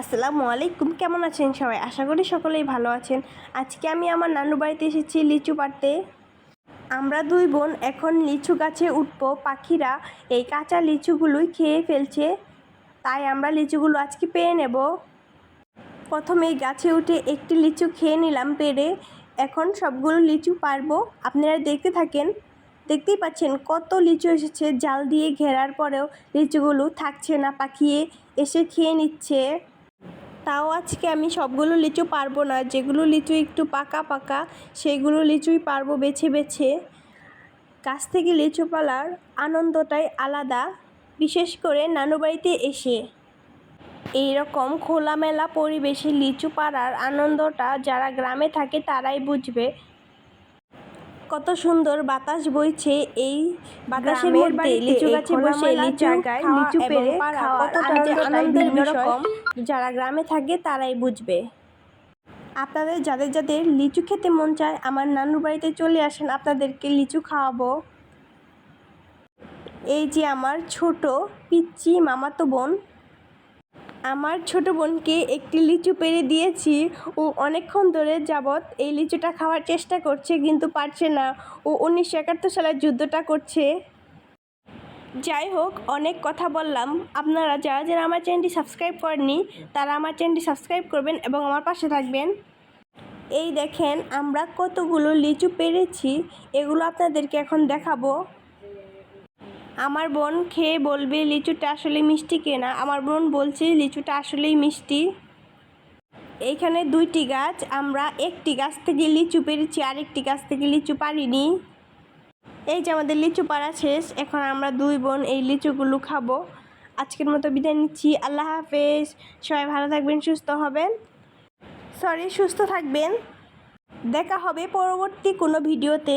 আসসালামু আলাইকুম, কেমন আছেন সবাই? আশা করি সকলেই ভালো আছেন। আজকে আমি আমার নানু বাড়িতে এসেছি লিচু পাড়তে। আমরা দুই বোন এখন লিচু গাছে উঠবো। পাখিরা এই কাঁচা লিচুগুলোই খেয়ে ফেলছে। তাই আমরা লিচুগুলো আজকে পেয়ে নেব। প্রথমে গাছে উঠে একটি লিচু খেয়ে নিলাম পেরে এখন সবগুলো লিচু পারব আপনারা দেখতে থাকেন, দেখতেই পাচ্ছেন কত লিচু এসেছে। জাল দিয়ে ঘেরার পরেও লিচুগুলো থাকছে না, পাখিয়ে এসে খেয়ে নিচ্ছে। তাও আজকে আমি সবগুলো লিচু পারব না, যেগুলো লিচু একটু পাকা পাকা, সেগুলো লিচুই পারব বেছে বেছে। গাছ থেকে লিচু পালার আনন্দটাই আলাদা, বিশেষ করে নানুবাড়িতে এসে। এই রকম খোলামেলা পরিবেশে লিচু পাড়ার আনন্দটা যারা গ্রামে থাকে তারাই বুঝবে। কত সুন্দর বাতাস বইছে এই বাতাসের মধ্যে লিচু গাছে বসে লিচু খাওয়া লিচু এবং পেড়ে পাড়া কতটা যে আনন্দের রকম। যারা গ্রামে থাকে তারাই বুঝবে আপনাদের যাদের যাদের লিচু খেতে মন চায় আমার নানুর বাড়িতে চলে আসেন আপনাদেরকে লিচু খাওয়াবো এই যে আমার ছোট পিচ্চি মামাতো বোন আমার ছোট বোনকে একটি লিচু পেরে দিয়েছি। ও অনেকক্ষণ ধরে যাবৎ এই লিচুটা খাওয়ার চেষ্টা করছে কিন্তু পারছে না। ও উনিশশো একাত্তর সালের যুদ্ধটা করছে। যাই হোক, অনেক কথা বললাম। আপনারা যারা যারা আমার চ্যানেলটি সাবস্ক্রাইব করেননি, তারা আমার চ্যানেলটি সাবস্ক্রাইব করবেন এবং আমার পাশে থাকবেন। এই দেখেন, আমরা কতগুলো লিচু পেরেছি এগুলো আপনাদেরকে এখন দেখাবো। আমার বোন খেয়ে বলবে, লিচুটা আসলে মিষ্টি কেনা। আমার বোন বলছে, লিচুটা আসলেই মিষ্টি। এইখানে দুইটি গাছ, আমরা একটি গাছ থেকে লিচু পেরেছি, আরেকটি গাছ থেকে লিচু পারিনি। এই যে আমাদের লিচু পাড়া শেষ, এখন আমরা দুই বোন এই লিচুগুলো খাব। আজকের মতো বিদায় নিচ্ছি, আল্লাহ হাফেজ। সবাই ভালো থাকবেন, সুস্থ হবেন। সরি সুস্থ থাকবেন। দেখা হবে পরবর্তী কোনো ভিডিওতে।